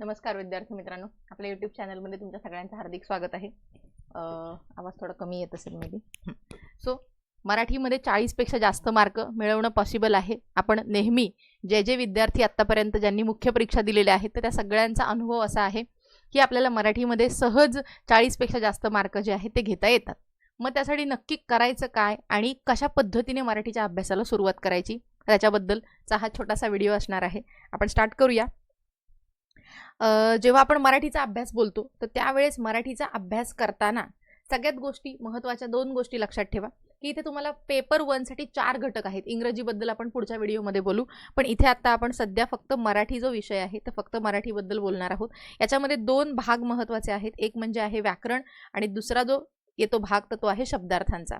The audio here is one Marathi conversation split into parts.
नमस्कार विद्यार्थी मित्रांनो. आपल्या युट्यूब चॅनलमध्ये तुमच्या सगळ्यांचं हार्दिक स्वागत आहे. आवाज थोडा कमी येत असेल मे बी सो मराठीमध्ये चाळीसपेक्षा जास्त मार्क मिळवणं पॉसिबल आहे. आपण नेहमी जे जे विद्यार्थी आत्तापर्यंत ज्यांनी मुख्य परीक्षा दिलेल्या आहेत तर त्या सगळ्यांचा अनुभव असा आहे की आपल्याला मराठीमध्ये सहज चाळीसपेक्षा जास्त मार्क जे आहेत ते घेता येतात. मग त्यासाठी नक्की करायचं काय आणि कशा पद्धतीने मराठीच्या अभ्यासाला सुरुवात करायची? त्याच्याबद्दलचा हा छोटासा व्हिडिओ असणार आहे. आपण स्टार्ट करूया. जेव्हा आपण मराठीचा अभ्यास बोलतो तर त्यावेळेस मराठीचा अभ्यास करताना सगळ्यात गोष्टी महत्त्वाच्या दोन गोष्टी लक्षात ठेवा. की इथे तुम्हाला पेपर वनसाठी चार घटक आहेत. इंग्रजीबद्दल आपण पुढच्या व्हिडिओमध्ये बोलू. पण इथे आत्ता आपण सध्या फक्त मराठी जो विषय आहे तर फक्त मराठीबद्दल बोलणार आहोत. याच्यामध्ये दोन भाग महत्त्वाचे आहेत. एक म्हणजे आहे व्याकरण आणि दुसरा जो येतो भाग तर तो आहे शब्दार्थांचा.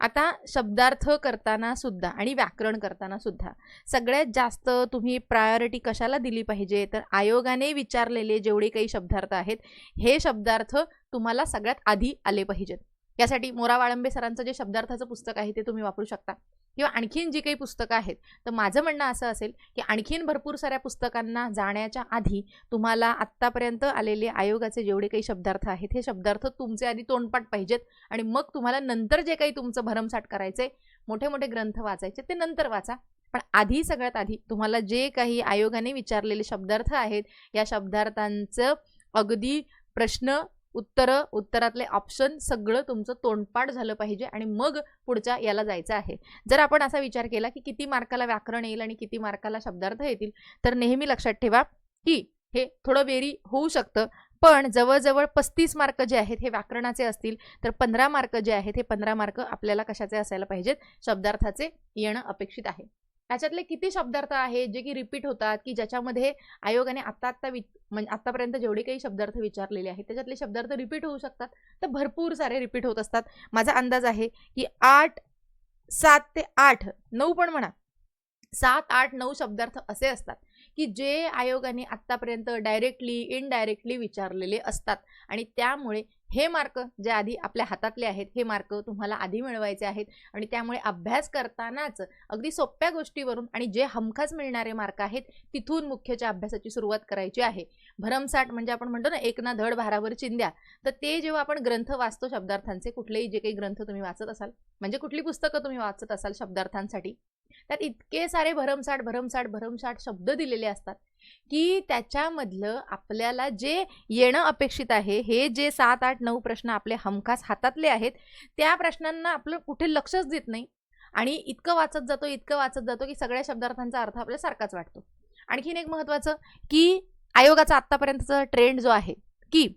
आता शब्दार्थ करताना सुद्धा आणि व्याकरण करताना सुद्धा सगळ्यात जास्त तुम्ही प्रायोरिटी कशाला दिली पाहिजे? तर आयोगाने विचारलेले जेवढे काही शब्दार्थ आहेत हे शब्दार्थ तुम्हाला सगळ्यात आधी आले पाहिजेत. यासाठी मोरा वाळंबे सरांचं जे शब्दार्थाचं पुस्तक आहे ते तुम्ही वापरू शकता. किंवा आणखीन जी काही पुस्तकं आहेत तर माझं म्हणणं असं असेल की आणखीन भरपूर साऱ्या पुस्तकांना जाण्याच्या आधी तुम्हाला आत्तापर्यंत आलेले आयोगाचे जेवढे काही शब्दार्थ आहेत हे शब्दार्थ तुमचे आधी तोंडपाठ पाहिजेत आणि मग तुम्हाला नंतर जे काही तुमचं भरमसाठ करायचे मोठे मोठे ग्रंथ वाचायचे ते नंतर वाचा. पण आधी सगळ्यात आधी तुम्हाला जे काही आयोगाने विचारलेले शब्दार्थ आहेत या शब्दार्थांचं अगदी प्रश्न उत्तरं उत्तरातले ऑप्शन सगळं तुमचं तोंडपाठ झालं पाहिजे आणि मग पुढच्या याला जायचं आहे. जर आपण असा विचार केला की किती मार्काला व्याकरण येईल आणि किती मार्काला शब्दार्थ येतील तर नेहमी लक्षात ठेवा की हे थोडं वेरी होऊ शकतं. पण जवळजवळ पस्तीस मार्क जे आहेत हे व्याकरणाचे असतील तर पंधरा मार्क जे आहेत हे पंधरा मार्क आपल्याला कशाचे असायला पाहिजेत? शब्दार्थाचे येणं अपेक्षित आहे. त्याच्यातले किती शब्दार्थ आहेत जे की रिपीट होतात की ज्याच्यामध्ये आयोगाने आत्ता आत्ता वि म्हणजे आत्तापर्यंत जेवढे काही शब्दार्थ विचारलेले आहेत त्याच्यातले शब्दार्थ रिपीट होऊ शकतात. तर भरपूर सारे रिपीट होत असतात. माझा अंदाज आहे की आठ सात ते आठ नऊ पण म्हणा. सात आठ नऊ शब्दार्थ असे असतात की जे आयोगाने आत्तापर्यंत डायरेक्टली इनडायरेक्टली विचारलेले असतात. आणि त्यामुळे हे मार्क जे आधी आपल्या हातातले आहेत हे मार्क तुम्हाला आधी मिळवायचे आहेत आणि त्यामुळे अभ्यास करतानाच अगदी सोप्या गोष्टीवरून आणि जे हमखास मिळणारे मार्क आहेत तिथून मुख्यच्या अभ्यासाची सुरुवात करायची आहे. भरमसाठ म्हणजे आपण म्हणतो ना एक ना धड भारावर चिंद्या तर ते जेव्हा आपण ग्रंथ वाचतो शब्दार्थांचे कुठलेही जे काही ग्रंथ तुम्ही वाचत असाल म्हणजे कुठली पुस्तकं तुम्ही वाचत असाल शब्दार्थांसाठी त्यात इतके सारे भरमसाठ भरमसाठ भरमसाठ शब्द दिलेले असतात. की त्याच्यामधलं आपल्याला जे येणं अपेक्षित आहे हे जे सात आठ नऊ प्रश्न आपले हमखास हातातले आहेत त्या प्रश्नांना आपलं कुठे लक्षच देत नाही. आणि इतकं वाचत जातो इतकं वाचत जातो की सगळ्या शब्दार्थांचा अर्थ आपल्याला सारखाच वाटतो. आणखीन एक महत्त्वाचं की आयोगाचा आत्तापर्यंतचा ट्रेंड जो आहे की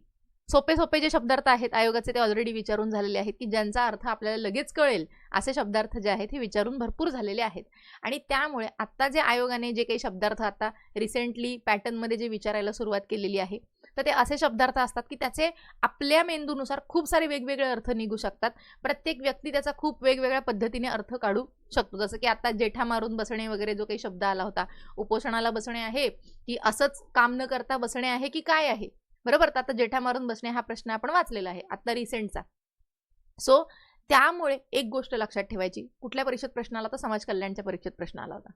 सोपे सोपे जे शब्दार्थ आहेत आयोगाचे ते ऑलरेडी विचारून झालेले आहेत की ज्यांचा अर्थ आपल्याला लगेच कळेल असे शब्दार्थ जे आहेत हे विचारून भरपूर झालेले आहेत. आणि त्यामुळे आत्ता जे आयोगाने जे काही शब्दार्थ आता रिसेंटली पॅटर्नमध्ये जे विचारायला सुरुवात केलेली आहे तर ते असे शब्दार्थ असतात की त्याचे आपल्या मेंदूनुसार खूप सारे वेगवेगळे अर्थ निघू शकतात. प्रत्येक व्यक्ती त्याचा खूप वेगवेगळ्या पद्धतीने अर्थ काढू शकतो. जसं की आता जेठा मारून बसणे वगैरे जो काही शब्द आला होता उपोषणाला बसणे आहे की असंच काम न करता बसणे आहे की काय आहे? बरोबर? तर आता जेठा मारून बसणे हा प्रश्न आपण वाचलेला आहे आता रिसेंटचा सो त्यामुळे एक गोष्ट लक्षात ठेवायची. कुठल्या परीक्षेत प्रश्न आला तर समाज कल्याणच्या परीक्षेत प्रश्न आला होता.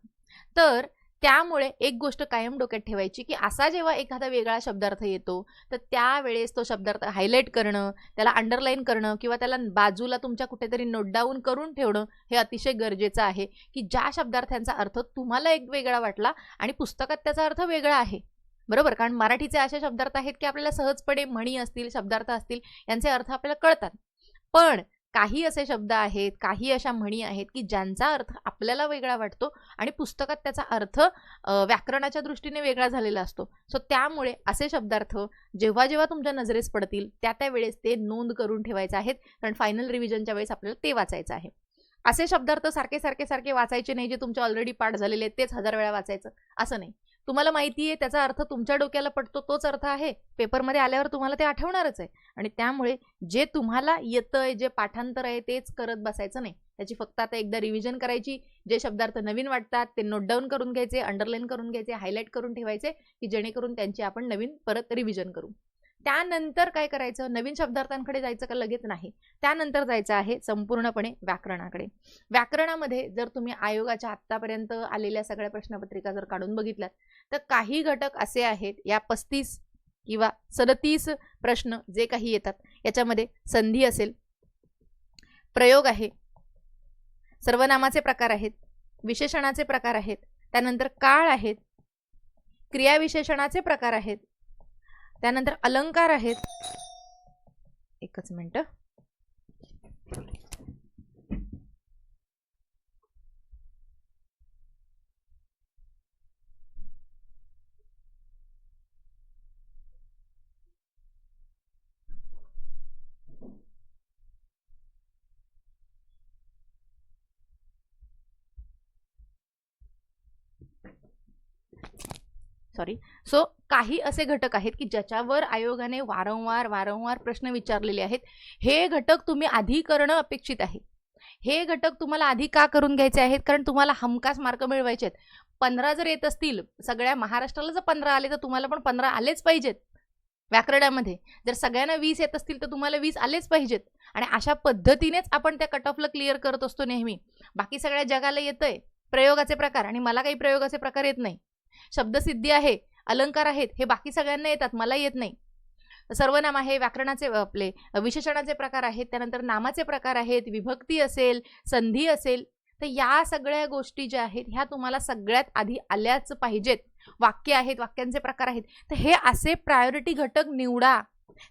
तर त्यामुळे एक गोष्ट कायम डोक्यात ठेवायची की असा जेव्हा एखादा वेगळा शब्दार्थ येतो तर त्यावेळेस तो शब्दार्थ हायलाईट करणं त्याला अंडरलाईन करणं किंवा त्याला बाजूला तुमच्या कुठेतरी नोट डाऊन करून ठेवणं हे अतिशय गरजेचं आहे की ज्या शब्दार्थांचा अर्थ तुम्हाला एक वेगळा वाटला आणि पुस्तकात त्याचा अर्थ वेगळा आहे. बरोबर? कारण मराठीचे असे शब्दार्थ आहेत की आपल्याला सहजपणे म्हणी असतील शब्दार्थ असतील यांचे अर्थ आपल्याला कळतात. पण काही असे शब्द आहेत काही अशा म्हणी आहेत की ज्यांचा अर्थ आपल्याला वेगळा वाटतो आणि पुस्तकात त्याचा अर्थ व्याकरणाच्या दृष्टीने वेगळा झालेला असतो. सो त्यामुळे असे शब्दार्थ जेव्हा जेव्हा तुमच्या नजरेस पडतील त्या त्या वेळेस ते नोंद करून ठेवायचे आहेत. कारण फायनल रिव्हिजनच्या वेळेस आपल्याला ते वाचायचं आहे. असे शब्दार्थ सारखे सारखे सारखे वाचायचे नाही जे तुमचे ऑलरेडी पाठ झालेले आहेत तेच हजार वेळा वाचायचं. असं नाही. तुम्हाला माहिती आहे त्याचा अर्थ तुमच्या डोक्याला पडतो तोच अर्थ आहे. पेपरमध्ये आल्यावर तुम्हाला ते आठवणारच आहे. आणि त्यामुळे जे तुम्हाला येतंय जे पाठांतर आहे तेच करत बसायचं नाही. त्याची फक्त आता एकदा रिव्हिजन करायची. जे शब्दार्थ नवीन वाटतात ते नोट डाऊन करून घ्यायचे अंडरलाईन करून घ्यायचे हायलाईट करून ठेवायचे की जेणेकरून त्यांची आपण नवीन परत रिव्हिजन करू. त्यानंतर काय करायचं? नवीन शब्दार्थांकडे जायचं का लगेच नाही? त्यानंतर जायचं आहे संपूर्णपणे व्याकरणाकडे. व्याकरणामध्ये जर तुम्ही आयोगाच्या आत्तापर्यंत आलेल्या सगळ्या प्रश्नपत्रिका जर काढून बघितल्यात तर काही घटक असे आहेत या पस्तीस किंवा सदतीस प्रश्न जे काही येतात याच्यामध्ये संधी असेल प्रयोग आहे सर्वनामाचे प्रकार आहेत विशेषणाचे प्रकार आहेत त्यानंतर काळ आहेत क्रियाविशेषणाचे प्रकार आहेत त्यानंतर अलंकार आहेत. एकच मिनटं. सॉरी सो काही असे घटक आहेत की ज्याच्यावर आयोगाने वारंवार वारंवार प्रश्न विचारलेले आहेत. हे घटक तुम्ही आधी करणं अपेक्षित आहे. हे घटक तुम्हाला आधी का करून घ्यायचे आहेत? कारण तुम्हाला हमखास मार्क मिळवायचे आहेत. पंधरा जर येत असतील सगळ्या महाराष्ट्राला जर पंधरा आले तर तुम्हाला पण पंधरा आलेच पाहिजेत. व्याकरणामध्ये. जर सगळ्यांना वीस येत असतील तर तुम्हाला वीस आलेच पाहिजेत. आणि अशा पद्धतीनेच आपण त्या कट ऑफला क्लिअर करत असतो नेहमी. बाकी सगळ्या जगाला येतंय. प्रयोगाचे प्रकार. आणि मला काही प्रयोगाचे प्रकार येत नाही. शब्दसिद्धी आहे अलंकार आहेत हे बाकी सगळ्यांना येतात मला येत नाही. सर्वनाम आहे व्याकरणाचे आपले विशेषणाचे प्रकार आहेत त्यानंतर नामाचे प्रकार आहेत विभक्ती असेल संधी असेल तर या सगळ्या गोष्टी ज्या आहेत ह्या तुम्हाला सगळ्यात आधी आल्याच पाहिजेत. वाक्य आहेत वाक्यांचे प्रकार आहेत तर हे असे प्रायोरिटी घटक निवडा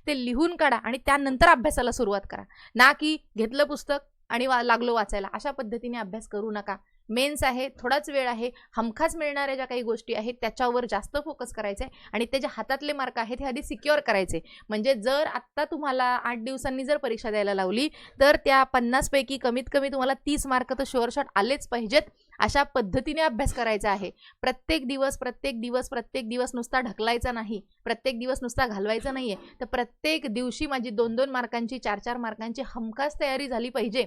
ते लिहून काढा आणि त्यानंतर अभ्यासाला सुरुवात करा. ना की घेतलं पुस्तक आणि वा लागलो वाचायला अशा पद्धतीने अभ्यास करू नका. मेन्स आहे थोडाच वेळ आहे हमखास मिळणाऱ्या ज्या काही गोष्टी आहेत त्याच्यावर जास्त फोकस करायचं आहे आणि ते जे हातातले मार्क आहेत हे आधी सिक्युअर करायचे. म्हणजे जर आत्ता तुम्हाला आठ दिवसांनी जर परीक्षा द्यायला लावली तर त्या पन्नासपैकी कमीत कमी तुम्हाला तीस मार्क तर शुअर शॉट आलेच पाहिजेत. अशा पद्धतीने अभ्यास करायचा आहे. प्रत्येक दिवस प्रत्येक दिवस प्रत्येक दिवस नुसता ढकलायचा नाही प्रत्येक दिवस नुसता घालवायचा नाही आहे तर प्रत्येक दिवशी माझी दोन दोन मार्कांची चार चार मार्कांची हमखास तयारी झाली पाहिजे.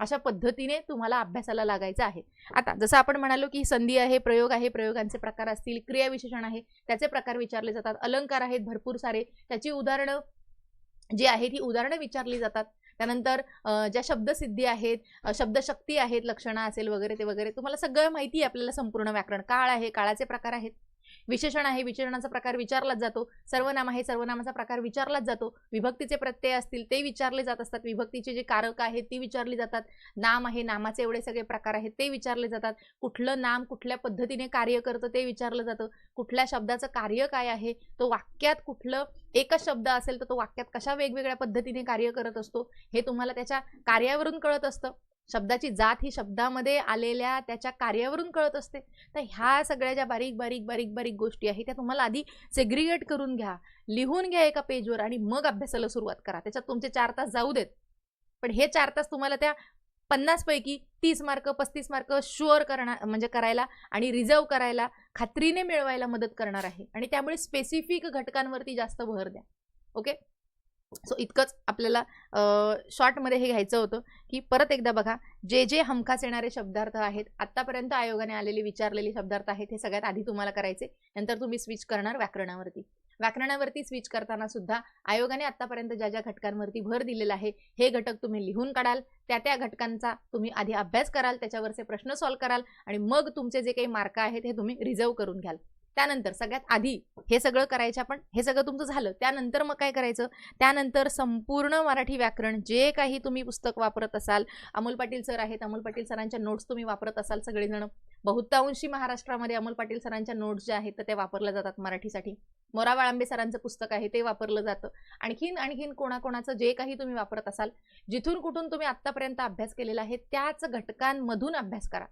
अशा पद्धतीने तुम्हाला अभ्यासाला लागायचं आहे. आता जसं आपण म्हणालो की संधी आहे प्रयोग आहे प्रयोगांचे प्रकार असतील क्रियाविशेषण आहे त्याचे प्रकार विचारले जातात अलंकार आहेत भरपूर सारे. त्याची उदाहरणं जी आहेत ही उदाहरणं विचारली जातात. त्यानंतर ज्या शब्दसिद्धी आहेत शब्दशक्ती आहेत लक्षणं असेल वगैरे ते वगैरे तुम्हाला सगळं माहिती आहे आपल्याला संपूर्ण व्याकरण काळ आहे काळाचे प्रकार आहेत. विशेषण आहे विशेषणाचा प्रकार विचारलाच जातो. सर्वनाम आहे सर्वनामाचा प्रकार विचारलाच जातो. विभक्तीचे प्रत्यय असतील ते विचारले जात असतात. विभक्तीचे जे कारक आहेत ती विचारली जातात. नाम आहे नामाचे एवढे सगळे प्रकार आहेत ते विचारले जातात. कुठलं नाम कुठल्या पद्धतीने कार्य करतं ते विचारलं जातं. कुठल्या शब्दाचं कार्य काय आहे तो वाक्यात कुठलं एकच शब्द असेल तर तो वाक्यात कशा वेगवेगळ्या पद्धतीने कार्य करत असतो हे तुम्हाला त्याच्या कार्यावरून कळत असतं. शब्दाची जात ही शब्दामध्ये आलेल्या त्याच्या कार्यावरून कळत असते. तर ह्या सगळ्या ज्या बारीक बारीक बारीक बारीक गोष्टी आहेत त्या तुम्हाला आधी सेग्रिगेट करून घ्या. लिहून घ्या एका पेजवर आणि मग अभ्यासाला सुरुवात करा. त्याच्यात तुमचे चार तास जाऊ देत. पण हे चार तास तुम्हाला त्या पन्नासपैकी तीस मार्क पस्तीस मार्क शुअर करणार म्हणजे करायला आणि रिझर्व करायला खात्रीने मिळवायला मदत करणार आहे. आणि त्यामुळे स्पेसिफिक घटकांवरती जास्त भर द्या. ओके सो इतकंच आपल्याला शॉर्टमध्ये हे घ्यायचं होतं की परत एकदा बघा जे जे हमखास येणारे शब्दार्थ आहेत आत्तापर्यंत आयोगाने आलेले विचारलेले शब्दार्थ आहेत हे सगळ्यात आधी तुम्हाला करायचे नंतर तुम्ही स्विच करणार व्याकरणावरती. व्याकरणावरती स्विच करताना सुद्धा आयोगाने आतापर्यंत ज्या ज्या घटकांवरती भर दिलेला आहे हे घटक तुम्ही लिहून काढाल त्या त्या घटकांचा तुम्ही आधी अभ्यास कराल त्याच्यावरचे प्रश्न सॉल्व्ह कराल आणि मग तुमचे जे काही मार्क आहेत हे तुम्ही रिझर्व करून घ्याल. त्यानंतर सगळ्यात आधी हे सगळं करायचं आपण हे सगळं तुमचं झालं त्यानंतर मग काय करायचं? त्यानंतर संपूर्ण मराठी व्याकरण जे काही तुम्ही पुस्तक वापरत असाल अमोल पाटील सर आहेत अमोल पाटील सरांच्या नोट्स तुम्ही वापरत असाल सगळेजण. बहुतांशी महाराष्ट्रामध्ये अमोल पाटील सरांच्या नोट्स ज्या आहेत तर त्या वापरल्या जातात मराठीसाठी. मोरा वाळांबे सरांचं पुस्तक आहे ते वापरलं जातं. आणखीन आणखीन कोणाकोणाचं जे काही तुम्ही वापरत असाल जिथून कुठून तुम्ही आत्तापर्यंत अभ्यास केलेला आहे त्याच घटकांमधून अभ्यास करा.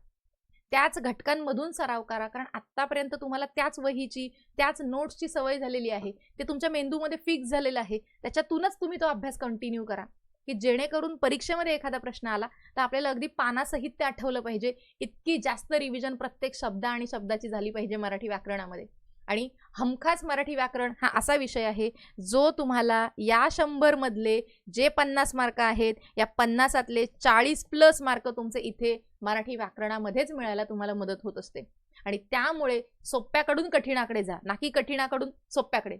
त्याच घटकांमधून सराव करा. कारण आत्तापर्यंत तुम्हाला त्याच वहीची त्याच नोट्सची सवय झालेली आहे. ते तुमच्या मेंदूमध्ये फिक्स झालेलं आहे. त्याच्यातूनच तुम्ही तो अभ्यास कंटिन्यू करा. की जेणेकरून परीक्षेमध्ये एखादा प्रश्न आला तर आपल्याला अगदी पानासहित ते आठवलं पाहिजे. इतकी जास्त रिव्हिजन प्रत्येक शब्द आणि शब्दाची झाली पाहिजे मराठी व्याकरणामध्ये. आणि हमखास मराठी व्याकरण हा असा विषय आहे जो तुम्हाला या शंभरमधले जे पन्नास मार्क आहेत या पन्नासातले चाळीस प्लस मार्क तुमचे इथे मराठी व्याकरणामध्येच मिळायला तुम्हाला मदत होत असते. आणि त्यामुळे सोप्याकडून कठीणाकडे जा ना की कठीणाकडून सोप्याकडे.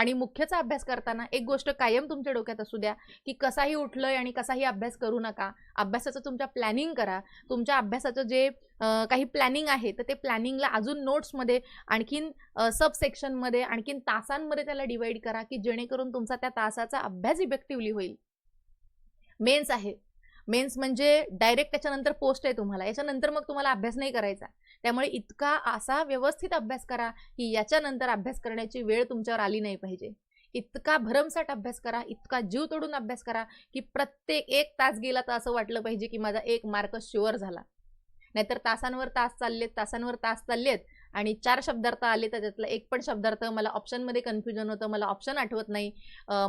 आणि मुख्यचा अभ्यास करताना एक गोष्ट कायम तुमच्या डोक्यात असू द्या की कसाही उठलंय आणि कसाही अभ्यास करू नका. अभ्यासाचं तुमच्या प्लॅनिंग करा. तुमच्या अभ्यासाचं जे काही प्लॅनिंग आहे तर ते प्लॅनिंगला अजून नोट्समध्ये आणखीन सब सेक्शनमध्ये आणखीन तासांमध्ये त्याला डिवाईड करा की जेणेकरून तुमचा त्या तासाचा अभ्यास इफेक्टिव्हली होईल. मेन्स आहे. मेन्स म्हणजे डायरेक्ट त्याच्यानंतर पोस्ट आहे तुम्हाला. याच्यानंतर मग तुम्हाला अभ्यास नाही करायचा. त्यामुळे इतका असा व्यवस्थित अभ्यास करा की याच्यानंतर अभ्यास करण्याची वेळ तुमच्यावर आली नाही पाहिजे. इतका भरमसाठ अभ्यास करा इतका जीव तोडून अभ्यास करा की प्रत्येक एक तास गेला तर असं वाटलं पाहिजे की माझा एक मार्क शुअर झाला. नाहीतर तासांवर तास चाललेत तासांवर तास चाललेत आणि चार शब्दार्थ आले त्याच्यातला. एक पण शब्दार्थ मला ऑप्शनमध्ये कन्फ्युजन होतं मला ऑप्शन आठवत नाही.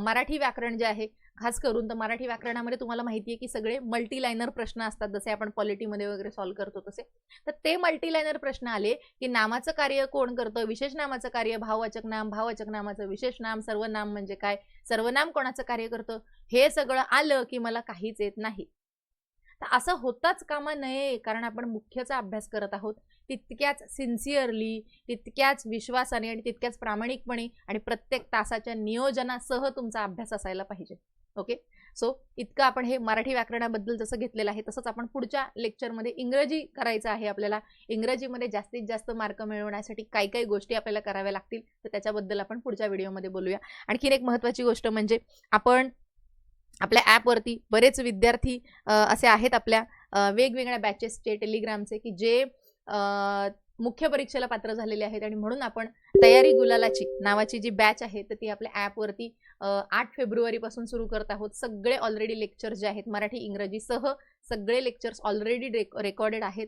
मराठी व्याकरण जे आहे खास करून तर मराठी व्याकरणामध्ये तुम्हाला माहिती आहे की सगळे मल्टीलायनर प्रश्न असतात जसे आपण पॉलिटीमध्ये वगैरे सॉल्व्ह करतो तसे. तर ते मल्टीलायनर प्रश्न आले की नामाचं कार्य कोण करतं? विशेष नामाचं कार्य भाववाचक नाम भाववाचक नामाचं विशेष नाम सर्वनाम म्हणजे काय? सर्वनाम कोणाचं कार्य करतं? हे सगळं आलं की मला काहीच येत नाही. तर असं होताच कामा नये कारण आपण मुख्यचा अभ्यास करत आहोत. तितक्याच सिन्सिअरली तितक्याच विश्वासाने आणि तितक्याच प्रामाणिकपणे आणि प्रत्येक तासाच्या नियोजनासह तुमचा अभ्यास असायला पाहिजे. ओके सो इतकं आपण हे मराठी व्याकरणाबद्दल जसं घेतलेलं आहे तसंच आपण पुढच्या लेक्चरमध्ये इंग्रजी करायचं आहे आपल्याला. इंग्रजीमध्ये जास्तीत जास्त मार्क मिळवण्यासाठी काही काही गोष्टी आपल्याला कराव्या लागतील. तर त्याच्याबद्दल आपण पुढच्या व्हिडिओमध्ये बोलूया. आणखीन एक महत्त्वाची गोष्ट म्हणजे आपण आपल्या ॲपवरती बरेच विद्यार्थी असे आहेत आपल्या वेगवेगळ्या बॅचेसचे टेलिग्रामचे की जे मुख्य परीक्षेला पात्र झालेले आहेत. आणि म्हणून आपण तयारी गुलालाची नावाची जी बॅच आहे तर ती आपल्या ॲपवरती आठ फेब्रुवारीपासून सुरू करत आहोत. सगळे ऑलरेडी लेक्चर्स जे आहेत मराठी इंग्रजीसह सगळे लेक्चर्स ऑलरेडी रेकॉर्डेड आहेत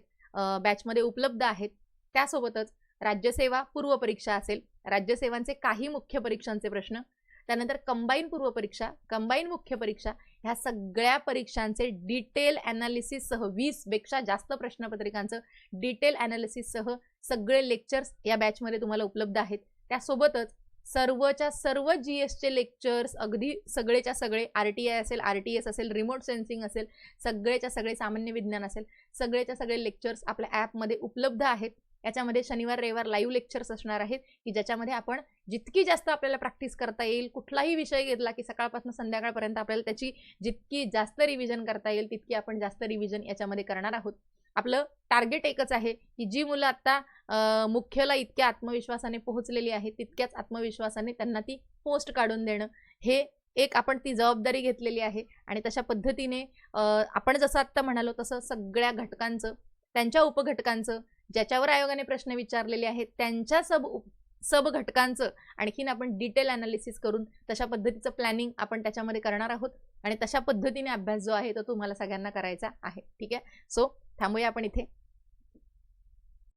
बॅचमध्ये उपलब्ध आहेत. त्यासोबतच राज्यसेवा पूर्व परीक्षा असेल. राज्यसेवांचे काही मुख्य परीक्षांचे प्रश्न त्यानंतर कंबाईन पूर्व परीक्षा कंबाईन मुख्य परीक्षा ह्या सगळ्या परीक्षांचे डिटेल ॲनालिसिससह वीसपेक्षा जास्त प्रश्नपत्रिकांचं डिटेल ॲनालिसिससह सगळे लेक्चर्स या बॅचमध्ये तुम्हाला उपलब्ध आहेत. त्यासोबतच सर्वच्या सर्व जी एसचे लेक्चर्स अगदी सगळेच्या सगळे आर टी आय असेल आर टी एस असेल रिमोट सेन्सिंग असेल सगळेच्या सगळे सामान्य विज्ञान असेल सगळेच्या सगळे लेक्चर्स आपल्या ॲपमध्ये उपलब्ध आहेत. याच्यामध्ये शनिवार रविवार लाईव्ह लेक्चर्स असणार आहेत की ज्याच्यामध्ये आपण जितकी जास्त आपल्याला प्रॅक्टिस करता येईल कुठलाही विषय घेतला की सकाळपासून संध्याकाळपर्यंत आपल्याला त्याची जितकी जास्त रिव्हिजन करता येईल तितकी आपण जास्त रिव्हिजन याच्यामध्ये करणार आहोत. आपलं टार्गेट एकच आहे की जी मुलं आत्ता मुख्यला इतक्या आत्मविश्वासाने पोहोचलेली आहेत तितक्याच आत्मविश्वासाने त्यांना ती पोस्ट काढून देणं हे एक आपण ती जबाबदारी घेतलेली आहे. आणि तशा पद्धतीने आपण जसं आत्ता म्हणालो तसं सगळ्या घटकांचं त्यांच्या उपघटकांचं ज्याच्यावर आयोगाने प्रश्न विचारलेले आहेत त्यांच्या सब सब घटकांचं आणखीन आपण डिटेल अनालिसिस करून तशा पद्धतीचं प्लॅनिंग आपण त्याच्यामध्ये करणार आहोत. आणि तशा पद्धतीने अभ्यास जो आहे तो तुम्हाला सगळ्यांना करायचा आहे. ठीक आहे? सो थांबूया आपण इथे.